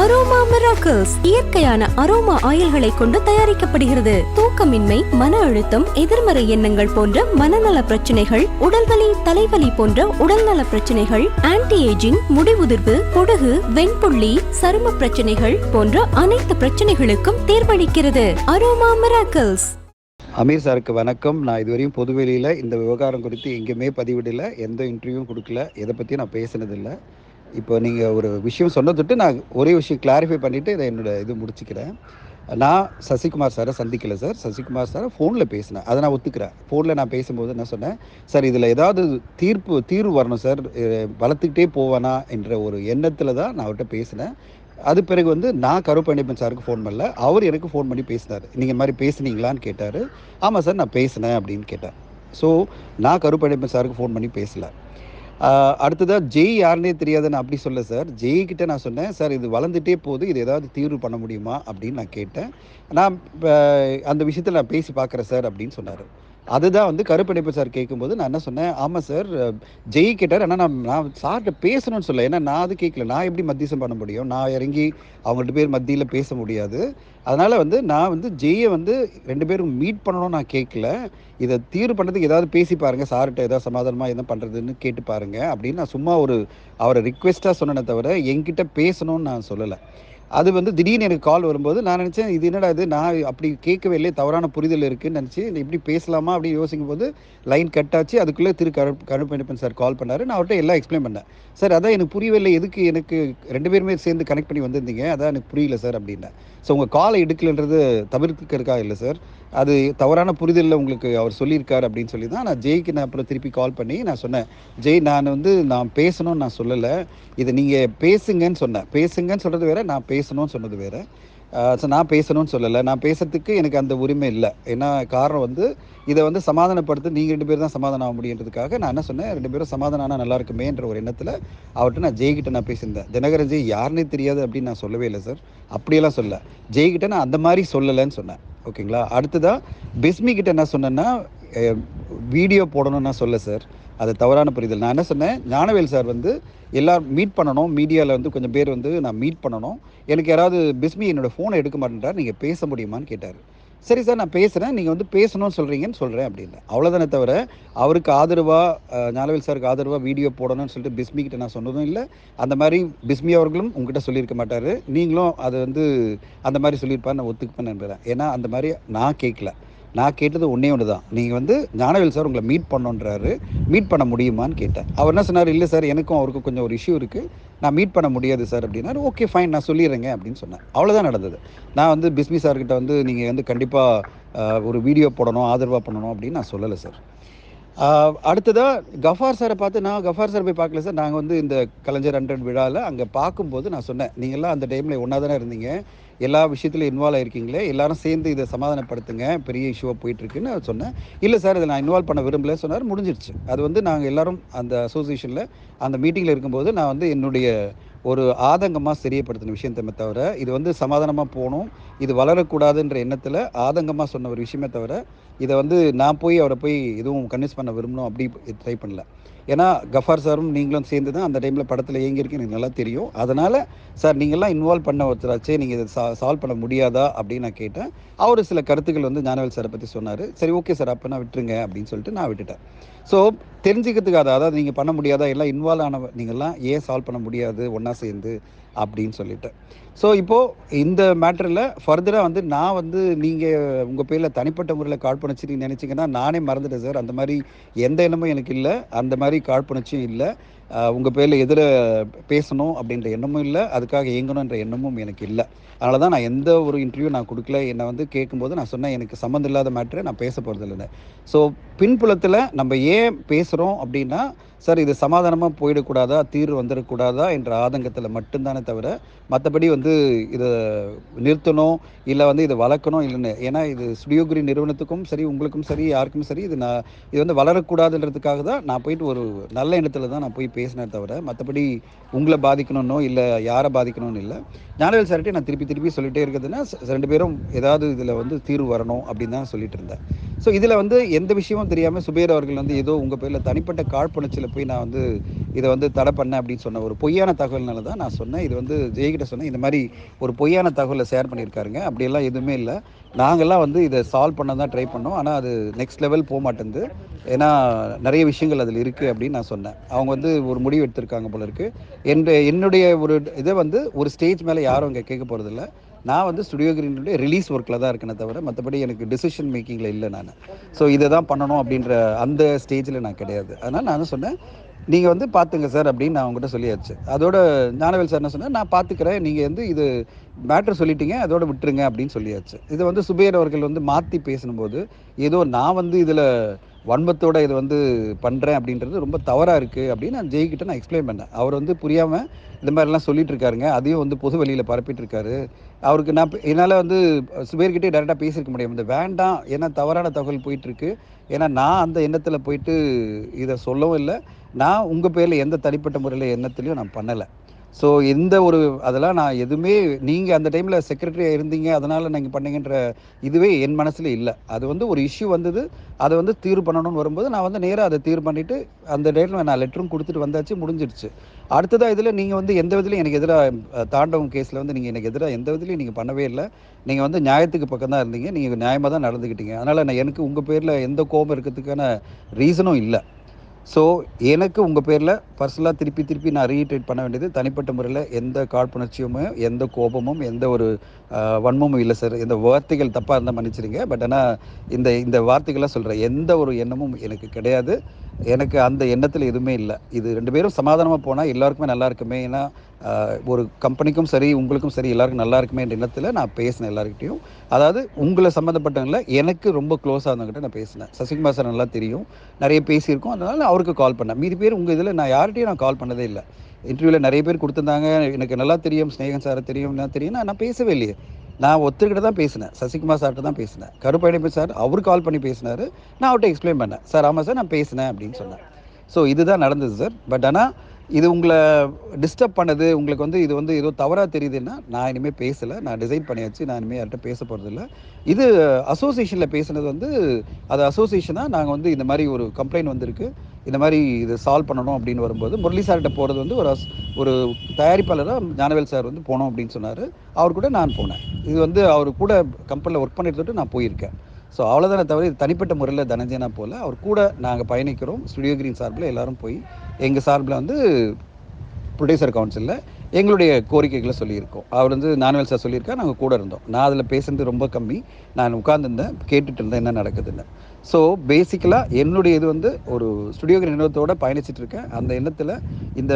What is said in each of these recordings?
Aroma miracles இயற்கையான aroma ஆயில்களை கொண்டு தயாரிக்கப்படுகிறது. தூக்கமின்மை மன அழுத்தம் எதிர்மறை எண்ணங்கள் போன்ற மனநல பிரச்சனைகள் உடல்வலி தலைவலி போன்ற உடல்நல பிரச்சனைகள் ஆன்டி ஏஜிங் முடிவுதிர்வு பொடுகு வெண்புள்ளி சரும பிரச்சனைகள் போன்ற அனைத்து பிரச்சனைகளுக்கும் தீர்வளிக்கிறது. அரோமா மிராக்கிள்ஸ் அமீர் சாருக்கு வணக்கம். நான் இதுவரையும் பொதுவெளியில் இந்த விவகாரம் குறித்து எங்கேயுமே பதிவிடலை. எந்த இன்டர்வியூவும் கொடுக்கல. எதை பற்றியும் நான் பேசினதில்லை. இப்போ நீங்கள் ஒரு விஷயம் சொன்னதுட்டு நான் ஒரே விஷயம் கிளாரிஃபை பண்ணிவிட்டு இதை என்னோட இது முடிச்சுக்கிறேன். நான் சசிகுமார் சாரை சந்திக்கலை சார். சசிகுமார் சாரை ஃபோனில் பேசினேன். அதை நான் ஒத்துக்கிறேன். ஃபோனில் நான் பேசும்போது என்ன சொன்னேன்? சார் இதில் ஏதாவது தீர்ப்பு தீர்வு வரணும் சார். வளர்த்துக்கிட்டே போவானா? என்ற ஒரு எண்ணத்தில் தான் நான் அவர்கிட்ட பேசினேன். அது பிறகு வந்து நான் கருப்பணிப்பன் சாருக்கு ஃபோன் பண்ணல. அவர் எனக்கு ஃபோன் பண்ணி பேசினார். நீங்கள் இந்த மாதிரி பேசுனீங்களான்னு கேட்டார். ஆமாம் சார் நான் பேசினேன் அப்படின்னு கேட்டேன் ஸோ நான் கருப்பணிப்பன் சாருக்கு ஃபோன் பண்ணி பேசலை. அடுத்ததாக ஜெய் யாருனே தெரியாதுன்னு அப்படி சொல்ல சார். ஜெய்கிட்ட நான் சொன்னேன் சார் இது வளர்ந்துட்டே போகுது இது ஏதாவது தீர்வு பண்ண முடியுமா? அப்படின்னு நான் கேட்டேன். நான் அந்த விஷயத்தில் நான் பேசி பார்க்குறேன் சார் அப்படின்னு சொன்னார். அதுதான் வந்து கருப்பணிப்பு சார் கேட்கும்போது நான் என்ன சொன்னேன் ஆமாம் சார் ஜெய் கேட்டார் ஆனால் நான் நான் சார்கிட்ட பேசணும்னு சொல்ல ஏன்னா நான் அது கேட்கல நான் எப்படி மத்தியசம் பண்ண முடியும்? நான் இறங்கி அவங்கள்ட்ட பேர் மத்தியில் பேச முடியாது. அதனால் வந்து நான் வந்து ஜெய்யை வந்து ரெண்டு பேரும் மீட் பண்ணணும்னு நான் கேட்கல இதை தீர்வு பண்ணுறதுக்கு ஏதாவது பேசி பாருங்கள் சார்கிட்ட ஏதாவது சமாதானமாக என்ன பண்ணுறதுன்னு கேட்டு பாருங்கள் அப்படின்னு நான் சும்மா ஒரு அவரை ரிக்வெஸ்ட்டாக சொன்னேனே தவிர என்கிட்ட பேசணும்னு நான் சொல்லலை. அது வந்து திடீர்னு எனக்கு கால் வரும்போது நான் நினச்சேன் இது என்னடா இது? நான் அப்படி கேட்கவே இல்லை தவறான புரிதல் இருக்குன்னு நினச்சி இப்படி பேசலாமா அப்படி யோசிக்கும் போது லைன் கட் ஆச்சு. அதுக்குள்ளே திரு கரு கருப்பண்ணப்பன் சார் கால் பண்ணார். நான் அவர்கிட்ட எல்லாம் எக்ஸ்பிளைன் பண்ணேன். சார் அதான் எனக்கு புரியவே இல்லை எதுக்கு எனக்கு ரெண்டு பேருமே சேர்ந்து கனெக்ட் பண்ணி வந்திருந்தீங்க? அதான் எனக்கு புரியல சார் அப்படின்னேன். ஸோ உங்கள் காலை எடுக்கலன்றது தவிர்க்கிறதுக்காக இல்லை சார் அது தவறான புரிதலில் உங்களுக்கு அவர் சொல்லியிருக்காரு அப்படின்னு சொல்லி தான் நான் ஜெய்க்கு நான் அப்புறம் திருப்பி கால் பண்ணி நான் சொன்னேன். ஜெய் நான் வந்து நான் பேசணும்னு நான் சொல்லலை. இதை நீங்கள் பேசுங்கன்னு சொன்னேன். பேசுங்கன்னு சொல்கிறது வேற நான் பேசணும்னு சொன்னது வேற. ஸோ நான் பேசணும்னு சொல்லலை. நான் பேசுறதுக்கு எனக்கு அந்த உரிமை இல்லை. ஏன்னா காரணம் வந்து இதை வந்து சமாதானப்படுத்த நீங்கள் ரெண்டு பேரும் தான் சமாதானம் ஆக முடியுன்றதுக்காக நான் என்ன சொன்னேன் ரெண்டு பேரும் சமாதானம் ஆனால் நல்லா இருக்குமேன்ற ஒரு எண்ணத்தில் அவர்கிட்ட நான் ஜெய்கிட்ட நான் பேசியிருந்தேன். தினகரன் ஜெய் யாருன்னே தெரியாது அப்படின்னு நான் சொல்லவே இல்லை சார் அப்படியெல்லாம் சொல்ல ஜெய்கிட்ட நான் அந்த மாதிரி சொல்லலைன்னு சொன்னேன். ஓகேங்களா? அடுத்ததாக பிஸ்மி கிட்ட என்ன சொன்னேன்னா வீடியோ போடணும்னா நான் சொல்ல சார். அது தவறான புரிதல். நான் என்ன சொன்னேன் ஞானவேல் சார் வந்து எல்லாரும் மீட் பண்ணணும் மீடியாவில் வந்து கொஞ்சம் பேர் வந்து நான் மீட் பண்ணணும். எனக்கு யாராவது பிஸ்மி என்னோடய ஃபோனை எடுக்க மாட்டேன்றார் நீங்கள் பேச முடியுமான்னு கேட்டார். சரி சார் நான் பேசுகிறேன் நீங்கள் வந்து பேசணும்னு சொல்கிறீங்கன்னு சொல்கிறேன் அப்படின்னு அவ்வளோதானே தவிர அவருக்கு ஆதரவாக ஞானவேல் சாருக்கு ஆதரவாக வீடியோ போடணும்னு சொல்லிட்டு பிஸ்மிகிட்ட நான் சொன்னதும் இல்லை. அந்த மாதிரி பிஸ்மி அவர்களும் உங்ககிட்ட சொல்லியிருக்க மாட்டார். நீங்களும் அது வந்து அந்த மாதிரி சொல்லியிருப்பார் நான் ஒத்துக்குப்பேன் நம்புகிறேன் ஏன்னா அந்த மாதிரி நான் கேட்கல நான் கேட்டது ஒன்றே ஒன்று தான் நீங்கள் வந்து ஞானவேல் சார் உங்களை மீட் பண்ணோன்றாரு. மீட் பண்ண முடியுமான்னு கேட்டேன். அவர் என்ன சொன்னார்? இல்லை சார் எனக்கும் அவருக்கும் கொஞ்சம் ஒரு இஷ்யூ இருக்குது நான் மீட் பண்ண முடியாது சார் அப்படின்னாரு. ஓகே ஃபைன் நான் சொல்லிடுறேங்க அப்படின்னு சொன்னேன் அவ்வளோதான் நடந்தது. நான் வந்து பிஸ்மி சார்கிட்ட வந்து நீங்கள் வந்து கண்டிப்பாக ஒரு வீடியோ போடணும் ஆதரவாக பண்ணணும் அப்படின்னு நான் சொல்லலை சார். அடுத்ததாக கஃபார் சாரை பார்த்து நான் கஃபார் சார் போய் பார்க்கல சார். நாங்கள் வந்து இந்த கலைஞர் ஹண்ட்ரட் விழாவில் அங்கே பார்க்கும்போது நான் சொன்னேன். நீங்கள்லாம் அந்த டைமில் ஒன்றா தானே இருந்தீங்க. எல்லா விஷயத்துலையும் இன்வால்வ் ஆகிருக்கீங்களே எல்லாரும் சேர்ந்து இதை சமாதானப்படுத்துங்க. பெரிய இஷ்யூவாக போயிட்டுருக்குன்னு நான் சொன்னேன். இல்லை சார் இதை நான் இன்வால்வ் பண்ண விரும்பல. சொன்னார் முடிஞ்சிருச்சு. அது வந்து நாங்கள் எல்லாரும் அந்த அசோசியேஷனில் அந்த மீட்டிங்கில் இருக்கும்போது நான் வந்து என்னுடைய ஒரு ஆதங்கமாக தெரியப்படுத்தின விஷயத்தை தவிர இது வந்து சமாதானமாக போகணும் இது வளரக்கூடாதுன்ற எண்ணத்தில் ஆதங்கமாக சொன்ன ஒரு விஷயமே தவிர இதை வந்து நான் போய் அவரை போய் எதுவும் கன்வின்ஸ் பண்ண விரும்பணும் அப்படி ட்ரை பண்ணல. ஏன்னா கஃபார் சாரும் நீங்களும் சேர்ந்து தான் அந்த டைமில் படத்தில் இயங்கியிருக்கு எனக்கு நல்லா தெரியும். அதனால் சார் நீங்கள்லாம் இன்வால்வ் பண்ண ஒருத்தராச்சே நீங்கள் இதை சா சால்வ் பண்ண முடியாதா அப்படின்னு நான் கேட்டேன். அவர் சில கருத்துக்கள் வந்து ஞானவேல் சாரை பற்றி சொன்னார். சரி ஓகே சார் அப்போ நான் விட்டுருங்க அப்படின்னு சொல்லிட்டு நான் விட்டுட்டேன். ஸோ தெரிஞ்சுக்கிறதுக்காக அதாவது நீங்கள் பண்ண முடியாதா எல்லாம் இன்வால்வ் ஆன நீங்கள்லாம் ஏன் சால்வ் பண்ண முடியாது ஒன்றா சேர்ந்து அப்படின்னு சொல்லிட்டு ஸோ இப்போது இந்த மேட்டரில் ஃபர்தராக வந்து நான் வந்து நீங்கள் உங்கள் பேரில் தனிப்பட்ட முறையில் கால் காழ்ப்புணர்ச்சி நினச்சிங்கன்னா நானே மறந்துட்டேன் சார். அந்த மாதிரி எந்த எண்ணமும் எனக்கு இல்லை. அந்த மாதிரி மாதிரி காழ்ப்புணர்ச்சியும் இல்லை. உங்கள் பேரில் எதிர பேசணும் அப்படின்ற எண்ணமும் இல்லை அதுக்காக இயங்கணுன்ற எண்ணமும் எனக்கு இல்லை. அதனால தான் நான் எந்த ஒரு இன்டர்வியூ நான் கொடுக்கல என்னை வந்து கேட்கும்போது நான் சொன்னேன் எனக்கு சம்மந்தம் இல்லாத மேட்ரு நான் பேச போகிறது இல்லைன்னு. ஸோ பின்புலத்தில் நம்ம ஏன் பேசுகிறோம் அப்படின்னா சார் இது சமாதானமாக போயிடக்கூடாதா? தீர்வு வந்துடக்கூடாதா? என்ற ஆதங்கத்தில் மட்டும்தானே தவிர மற்றபடி வந்து இதை நிறுத்தணும் இல்லை வந்து இதை வளர்க்கணும் இல்லைன்னு. ஏன்னா இது ஸ்டுடியோகிரி நிறுவனத்துக்கும் சரி உங்களுக்கும் சரி யாருக்கும் சரி இது நான் இது வந்து வளரக்கூடாதுன்றதுக்காக தான் நான் போயிட்டு ஒரு நல்ல எண்ணத்தில் தான் நான் போய் பேசினேன் தவிர மற்றபடி உங்களை பாதிக்கணும்னோ இல்லை யாரை பாதிக்கணும்னு இல்லை. ஞானவேல் சார்கிட்ட நான் திருப்பி திருப்பி சொல்லிட்டே இருக்கிறதுனா ரெண்டு பேரும் ஏதாவது இதில் வந்து தீர்வு வரணும் அப்படின்னு தான் சொல்லிட்டு இருந்தேன். ஸோ இதில் வந்து எந்த விஷயமும் தெரியாமல் சுபேர் அவர்கள் வந்து ஏதோ உங்கள் பேரில் தனிப்பட்ட காழ்ப்புணர்ச்சியில் போய் நான் வந்து இதை வந்து தடை பண்ணேன் அப்படின்னு சொன்ன ஒரு பொய்யான தகவல்னால தான் நான் சொன்னேன். இது வந்து ஜெய்கிட்ட சொன்னேன். இந்த மாதிரி ஒரு பொய்யான தகவலை ஷேர் பண்ணியிருக்காருங்க. அப்படியெல்லாம் எதுவுமே இல்லை. நாங்கள்லாம் வந்து இதை சால்வ் பண்ண தான் ட்ரை பண்ணோம். ஆனால் அது நெக்ஸ்ட் லெவல் போக மாட்டேங்குது ஏன்னா நிறைய விஷயங்கள் அதில் இருக்குது அப்படின்னு நான் சொன்னேன். அவங்க வந்து ஒரு முடிவு எடுத்திருக்காங்க போல இருக்கு. என் என்னுடைய ஒரு இதை வந்து ஒரு ஸ்டேஜ் மேலே யாரும் இங்கே கேட்க போகிறதில்ல நான் வந்து ஸ்டுடியோ கிரீனுடைய ரிலீஸ் ஒர்க்கில் தான் இருக்கேனே தவிர மற்றபடி எனக்கு டிசிஷன் மேக்கிங்கில் இல்லை நான். ஸோ இதை தான் பண்ணணும் அப்படின்ற அந்த ஸ்டேஜில் நான் கிடையாது. அதனால் நான் சொன்னேன் நீங்கள் வந்து பார்த்துங்க சார் அப்படின்னு நான் உங்ககிட்ட சொல்லியாச்சு. அதோட ஞானவேல் சார் என்ன சொன்னேன் நான் பார்த்துக்கிறேன் நீங்கள் வந்து இது மேட்ரு சொல்லிட்டீங்க அதோட விட்டுருங்க அப்படின்னு சொல்லியாச்சு. இதை வந்து சுபேர் அவர்கள் வந்து மாற்றி பேசும்போது ஏதோ நான் வந்து இதில் வன்மத்தோட இது வந்து பண்ணுறேன் அப்படின்றது ரொம்ப தவறாக இருக்குது அப்படின்னு நான் ஜெய்கிட்ட நான் எக்ஸ்பிளைன் பண்ணேன். அவர் வந்து புரியாமல் இந்த மாதிரிலாம் சொல்லிட்டு இருக்காருங்க. அதையும் வந்து பொது வெளியில் பரப்பிட்டு இருக்காரு. அவருக்கு நான் என்னால் வந்து சுபேர்கிட்டே டேரெக்டாக பேசியிருக்க முடியும் இந்த வேண்டாம் ஏன்னா தவறான தகவல் போயிட்டுருக்கு ஏன்னா நான் அந்த எண்ணத்தில் போயிட்டு இதை சொல்லவும் இல்லை. நான் உங்கள் பேரில் எந்த தனிப்பட்ட முறையில் எண்ணத்துலையும் நான் பண்ணலை. ஸோ எந்த ஒரு அதெல்லாம் நான் எதுவுமே நீங்கள் அந்த டைமில் செக்ரட்டரியாக இருந்தீங்க அதனால் நீங்கள் பண்ணீங்கன்ற இதுவே என் மனசில் இல்லை. அது வந்து ஒரு இஷ்யூ வந்தது. அதை வந்து தீர்வு பண்ணணும்னு வரும்போது நான் வந்து நேராக அதை தீர்வு பண்ணிவிட்டு அந்த டேட்டில் நான் லெட்டரும் கொடுத்துட்டு வந்தாச்சு முடிஞ்சிடுச்சு அடுத்ததாக இதில் நீங்கள் வந்து எந்த விதத்துலையும் எனக்கு எதிராக தாண்டவம் கேஸில் வந்து நீங்கள் எனக்கு எதிராக எந்த விதத்துலையும் நீங்கள் பண்ணவே இல்லை. நீங்கள் வந்து நியாயத்துக்கு பக்கம் தான் இருந்தீங்க. நீங்கள் நியாயமாக தான் நடந்துக்கிட்டீங்க அதனால் நான் எனக்கு உங்கள் பேரில் எந்த கோபம் இருக்கிறதுக்கான ரீசனும் இல்லை. ஸோ எனக்கு உங்கள் பேரில் பர்சனலாக திருப்பி திருப்பி நான் ரீட்ரேட் பண்ண வேண்டியது தனிப்பட்ட முறையில் எந்த காழ்ப்புணர்ச்சியுமே எந்த கோபமும் எந்த ஒரு வன்மமும் இல்லை சார் இந்த வார்த்தைகள் தப்பாக இருந்தால் மன்னிச்சிடுங்க. பட் ஆனால் இந்த இந்த வார்த்தைகளாக சொல்கிறேன் எந்த ஒரு எண்ணமும் எனக்கு கிடையாது. எனக்கு அந்த எண்ணத்தில் எதுவுமே இல்லை. இது ரெண்டு பேரும் சமாதானமாக போனால் எல்லாருக்குமே நல்லா இருக்குமே. ஏன்னா ஒரு கம்பெனிக்கும் சரி உங்களுக்கும் சரி எல்லாருக்கும் நல்லா இருக்குமே என்ற எண்ணத்தில் நான் பேசினேன் எல்லாருக்கிட்டையும் அதாவது உங்களை சம்மந்தப்பட்டவங்கள எனக்கு ரொம்ப க்ளோஸாக இருந்தவங்ககிட்ட நான் பேசினேன். சசிகுமார் சார் நல்லா தெரியும். நிறைய பேசியிருக்கோம். அதனால் அவருக்கு கால் பண்ணேன். மீதி பேர் உங்கள் இதில் நான் யார்கிட்டையும் நான் கால் பண்ணதே இல்லை. இன்டர்வியூவில் நிறைய பேர் கொடுத்துருந்தாங்க. எனக்கு நல்லா தெரியும். ஸ்னேகன் சாரை தெரியும். நான் தெரியும். நான் பேசவே இல்லையே. நான் ஒத்துக்கிட்ட தான் பேசினேன். சசிகுமார் சார்கிட்ட தான் பேசினேன். கருப்பழனிப்பு சார் அவர் கால் பண்ணி பேசினாரு. நான் அவர்கிட்ட எக்ஸ்பிளைன் பண்ணேன். சார் ஆமாம் சார் நான் பேசினேன் அப்படின்னு சொன்னேன். ஸோ இதுதான் நடந்தது சார். பட் ஆனால் இது உங்களை டிஸ்டர்ப் பண்ணது உங்களுக்கு வந்து இது வந்து ஏதோ தவறாக தெரியுதுன்னா நான் இனிமேல் பேசலை. நான் டிசைன் பண்ணியாச்சு. நான் இனிமேல் யார்கிட்ட பேச போகிறதில்ல இது அசோசியேஷனில் பேசுனது வந்து அது அசோசியேஷனாக நாங்கள் வந்து இந்த மாதிரி ஒரு கம்ப்ளைண்ட் வந்திருக்கு. இந்த மாதிரி இது சால்வ் பண்ணணும் அப்படின்னு வரும்போது முரளி சார்கிட்ட போகிறது வந்து ஒரு ஒரு தயாரிப்பாளராக ஞானவேல் சார் வந்து போனோம் அப்படின்னு சொன்னார். அவர் கூட நான் போனேன். இது வந்து அவர் கூட கம்பெனியில் ஒர்க் பண்ணிட்டு நான் போயிருக்கேன். ஸோ அவ்வளோதானே தவிர இது தனிப்பட்ட முறையில் தனஞ்சனா போல் அவர் கூட நாங்கள் பயணிக்கிறோம். ஸ்டுடியோ கிரீன் சார்பில் எல்லோரும் போய் எங்கள் சார்பில் வந்து ப்ரொடியூசர் கவுன்சிலில் எங்களுடைய கோரிக்கைகளை சொல்லியிருக்கோம். அவர் வந்து நான்வெல் சார் சொல்லியிருக்கா நாங்கள் கூட இருந்தோம். நான் அதில் பேசுனது ரொம்ப கம்மி. நான் உட்காந்துருந்தேன் கேட்டுட்டு இருந்தேன் என்ன நடக்குதுன்னு. ஸோ பேசிக்கலாக என்னுடைய இது வந்து ஒரு ஸ்டுடியோ நிறுவனத்தோட பயணிச்சிட்டு இருக்கேன். அந்த எண்ணத்தில் இந்த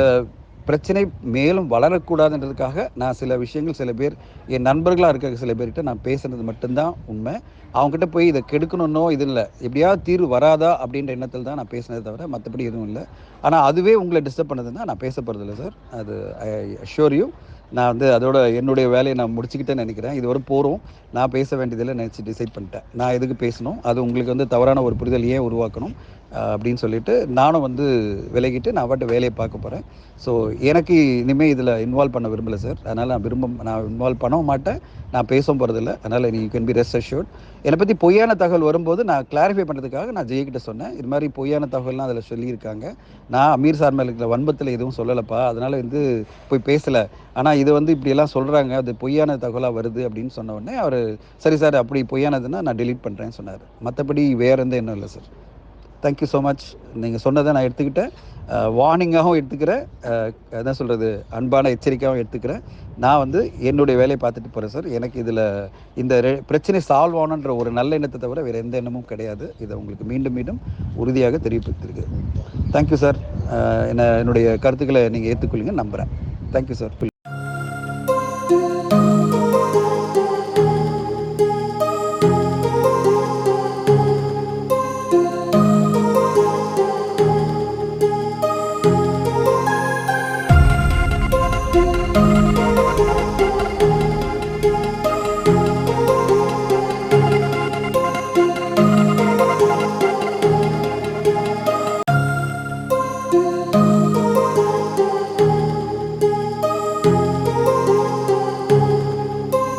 பிரச்சனை மேலும் வளரக்கூடாதுன்றதுக்காக நான் சில விஷயங்கள் சில பேர் என் நண்பர்களாக இருக்க சில பேர்கிட்ட நான் பேசுனது மட்டும்தான் உண்மை. அவங்ககிட்ட போய் இதை கெடுக்கணும்னோ இது இல்லை. எப்படியாவது தீர்வு வராதா அப்படின்ற எண்ணத்தில் தான் நான் பேசினதை தவிர மற்றபடி எதுவும் இல்லை. ஆனால் அதுவே உங்களை டிஸ்டர்ப் பண்ணதுன்னா நான் பேச போகிறதில்ல சார் அது ஐ அஷ்யூர் யூ நான் வந்து அதோட என்னுடைய வேலையை நான் முடிச்சுக்கிட்டேன்னு நினைக்கிறேன். இது ஒரு போகிறோம் நான் பேச வேண்டியதில்லை நினச்சி டிசைட் பண்ணிட்டேன். நான் எதுக்கு பேசணும்? அது உங்களுக்கு வந்து தவறான ஒரு புரிதல் ஏன் உருவாக்கணும்? அப்படின்னு சொல்லிட்டு நானும் வந்து விலகிட்டு நான் பாட்டு வேலையை பார்க்க போகிறேன் ஸோ எனக்கு இனிமேல் இதில் இன்வால்வ் பண்ண விரும்பலை சார் அதனால் நான் விரும்ப நான் இன்வால்வ் பண்ணவும் மாட்டேன். நான் பேசவும் போகிறதில்ல அதனால் நீ கேன் பி ரெஸ்ட் அஷ்யூர்ட் என்னை பற்றி பொய்யான தகவல் வரும்போது நான் கிளாரிஃபை பண்ணுறதுக்காக நான் ஜெய்கிட்ட சொன்னேன். இது மாதிரி பொய்யான தகவல்லாம் அதில் சொல்லியிருக்காங்க. நான் அமீர் சார் மேலே இருக்கிற வன்பத்தில் எதுவும் சொல்லலைப்பா. அதனால் வந்து போய் பேசலை. ஆனால் இது வந்து இப்படியெல்லாம் சொல்கிறாங்க அது பொய்யான தகவலாக வருது அப்படின்னு சொன்ன உடனே அவர் சரி சார் அப்படி பொய்யானதுன்னா நான் டெலீட் பண்ணுறேன்னு சொன்னார். மற்றபடி வேறு எந்த எண்ணம் இல்லை சார் தேங்க்யூ ஸோ மச் நீங்கள் சொன்னதை நான் எடுத்துக்கிட்டேன். வார்னிங்காகவும் எடுத்துக்கிறேன். என்ன சொல்கிறது அன்பான எச்சரிக்கையாகவும் எடுத்துக்கிறேன். நான் வந்து என்னுடைய வேலையை பார்த்துட்டு போகிறேன் சார் எனக்கு இதில் இந்த பிரச்சனை சால்வ் ஆகணுன்ற ஒரு நல்ல எண்ணத்தை தவிர வேறு எந்த எண்ணமும் கிடையாது. இதை உங்களுக்கு மீண்டும் மீண்டும் உறுதியாக தெரிவித்திருக்கு தேங்க்யூ சார் என்ன என்னுடைய கருத்துக்களை நீங்கள் ஏற்றுக்கொள்ளுங்க நம்புகிறேன் தேங்க்யூ சார்